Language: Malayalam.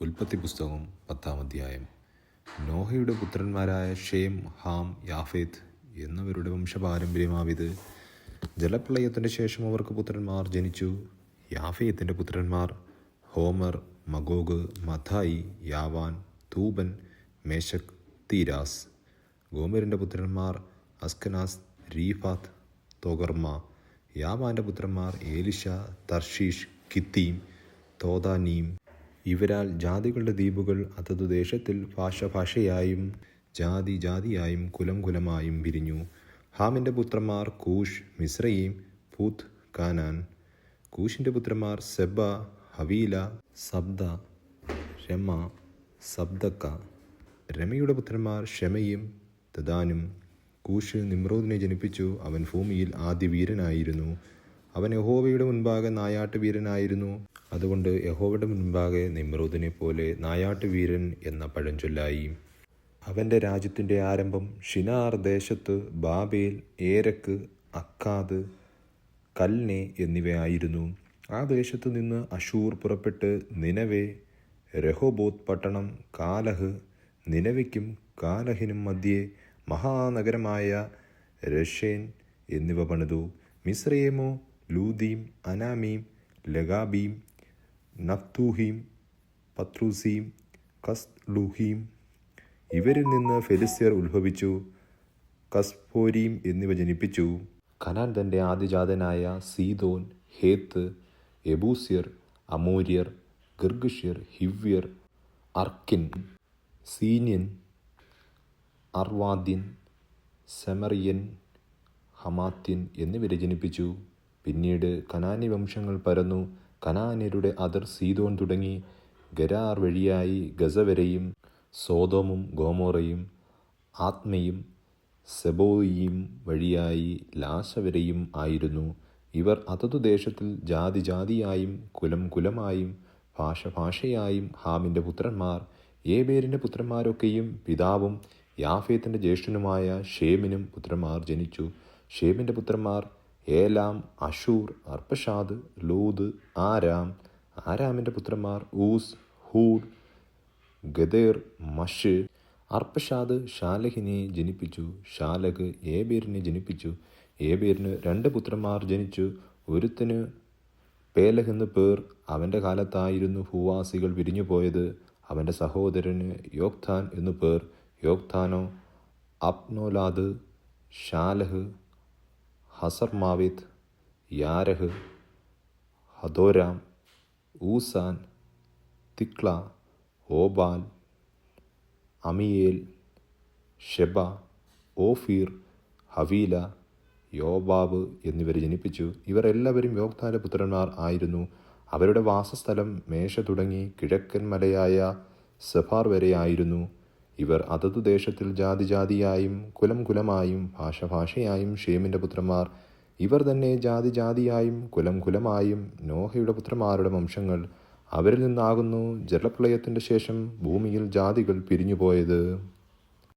ഉൽപ്പത്തി പുസ്തകം പത്താം അധ്യായം. നോഹയുടെ പുത്രന്മാരായ ഷേം ഹാം യാഫേത്ത് എന്നിവരുടെ വംശപാരമ്പര്യമാവിത്. ജലപ്രളയത്തിന്റെ ശേഷം അവർക്ക് പുത്രന്മാർ ജനിച്ചു. യാഫേത്തിന്റെ പുത്രന്മാർ Gomer Magog Madai Javan Tubal Meshech Tiras. ഗോമരിന്റെ പുത്രന്മാർ അസ്കനാസ് റീഫാത്ത് തോഗർമ. യാവാന്റെ പുത്രന്മാർ ഏലിഷ തർഷീഷ് കിത്തീം തോദാനീം ഇവരാൽ ജാതികളുടെ ദ്വീപുകൾ അതതു ദേശത്തിൽ ഭാഷ ഭാഷയായും ജാതി ജാതിയായും കുലം കുലമായും പിരിഞ്ഞു ഹാമിന്റെ പുത്രന്മാർ കൂഷ് മിശ്രയീം പൂത്ത് കാനാൻ. കൂഷിന്റെ പുത്രന്മാർ സെബ ഹവീല സബ്ദ രമ സബ്ദക്ക. രമയുടെ പുത്രന്മാർ ഷമയും തദാനും കൂഷ് നിമ്രോദിനെ ജനിപ്പിച്ചു. അവൻ ഭൂമിയിൽ ആദ്യ വീരനായിരുന്നു അവൻ യഹോവയുടെ മുൻപാകെ നായാട്ട് വീരനായിരുന്നു അതുകൊണ്ട് യഹോവയുടെ മുൻപാകെ നിമ്രൂദിനെ പോലെ നായാട്ട് വീരൻ എന്ന പഴഞ്ചൊല്ലായി. അവന്റെ രാജ്യത്തിന്റെ ആരംഭം ഷിനാർ ദേശത്ത് ബാബേൽ ഏരക്ക് അക്കാദ് കൽനെ എന്നിവയായിരുന്നു. ആ ദേശത്തു നിന്ന് അഷൂർ പുറപ്പെട്ട് നിനവെ രഹോബോത് പട്ടണം കാലഹ് നിനവയ്ക്കും കാലഹിനും മധ്യേ മഹാനഗരമായ രഷേൻ എന്നിവ പണിതു. മിസ്രയേമോ ലൂദീം അനാമീം ലഗാബീം നഫ്തൂഹീം പത്രൂസീം കസ്ലൂഹീം. ഇവരിൽ നിന്ന് ഫെലിസ്തീർ ഉത്ഭവിച്ചു. കസ്ഫോരീം എന്നിവ ജനിപ്പിച്ചു. ഖനാൻ തന്റെ ആദ്യജാതനായ സീതോൻ ഹേത്ത് എബൂസ്യർ അമൂര്യർ ഗിർഗിഷ്യർ ഹിവ്യർ അർക്കിൻ സീനിയൻ അർവാദിൻ സെമറിയൻ ഹമാത്യൻ എന്നിവരെ ജനിപ്പിച്ചു. പിന്നീട് കനാനി വംശങ്ങൾ പരന്നു. കനാന്യരുടെ അതിർ സീതോൻ തുടങ്ങി ഗരാർ വഴിയായി ഗസ വരെയും സോതോമും ഗോമോറയും ആത്മയും സെബോയിയും വഴിയായി ലാശ വരെയും ആയിരുന്നു. ഇവർ അതതു ദേശത്തിൽ ജാതി ജാതിയായും കുലം കുലമായും ഭാഷ ഭാഷയായും ഹാമിന്റെ പുത്രന്മാർ ഏബേരിന്റെ പുത്രന്മാരൊക്കെയും പിതാവും യാഫേത്തിന്റെ ജ്യേഷ്ഠനുമായ ഷേമിനും പുത്രന്മാർ ജനിച്ചു. ഷേമിന്റെ പുത്രന്മാർ Elam Asshur Arphaxad Lud Aram ആരാമിന്റെ പുത്രന്മാർ ഊസ് ഹൂഡ് ഗദേർ മഷ് അർപ്പഷാദ് ഷാലഹിനെ ജനിപ്പിച്ചു ഷാലഹ് ഏബേരിനെ ജനിപ്പിച്ചു ഏബേരിന് രണ്ട് പുത്രന്മാർ ജനിച്ചു ഒരുത്തിന് പേലഹ് എന്ന് പേർ അവന്റെ കാലത്തായിരുന്നു ഭൂവാസികൾ പിരിഞ്ഞുപോയത് അവന്റെ സഹോദരന് യോക്താൻ എന്നു പേർ യോക്താനോ അപ്നോലാദ് ഷാലഹ് ഹസർമാവിത്ത് യാരഹ് ഹദോരാം ഊസാൻ തിക്ല ഓബാൽ അമിയേൽ ഷെബ ഓഫീർ ഹവീല യോബാബ് എന്നിവരെ ജനിപ്പിച്ചു. ഇവർ എല്ലാവരും പുത്രന്മാർ ആയിരുന്നു. അവരുടെ വാസസ്ഥലം മേശ തുടങ്ങി കിഴക്കൻ മലയായ സഫാർ വരെയായിരുന്നു ഇവർ അതതു ദേശത്തിൽ ജാതി ജാതിയായും കുലം കുലമായും ഭാഷ ഭാഷയായും ഷേമിന്റെ പുത്രന്മാർ. ഇവർ തന്നെ ജാതി ജാതിയായും കുലം കുലമായും നോഹയുടെ പുത്രന്മാരുടെ വംശങ്ങൾ. അവരിൽ നിന്നാകുന്നു ജലപ്രളയത്തിന്റെ ശേഷം ഭൂമിയിൽ ജാതികൾ പിരിഞ്ഞുപോയത്.